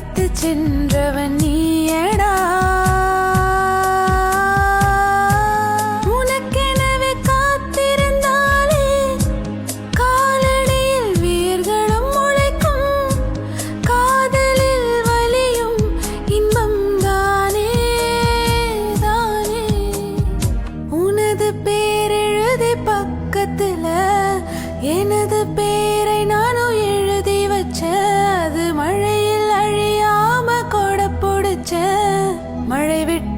அழைத்து சென்றவன் நீயடா. உனக்கெனவே காத்திருந்தாலே காலடியில் வேர்களும் முளைக்கும். காதலில் வலியும் இன்பம் தானே தானே. உனது பேரெழுதி பக்கத்துல எனது பேரை நானும் எழுதி வச்ச அது மழை മഴവിട്ട്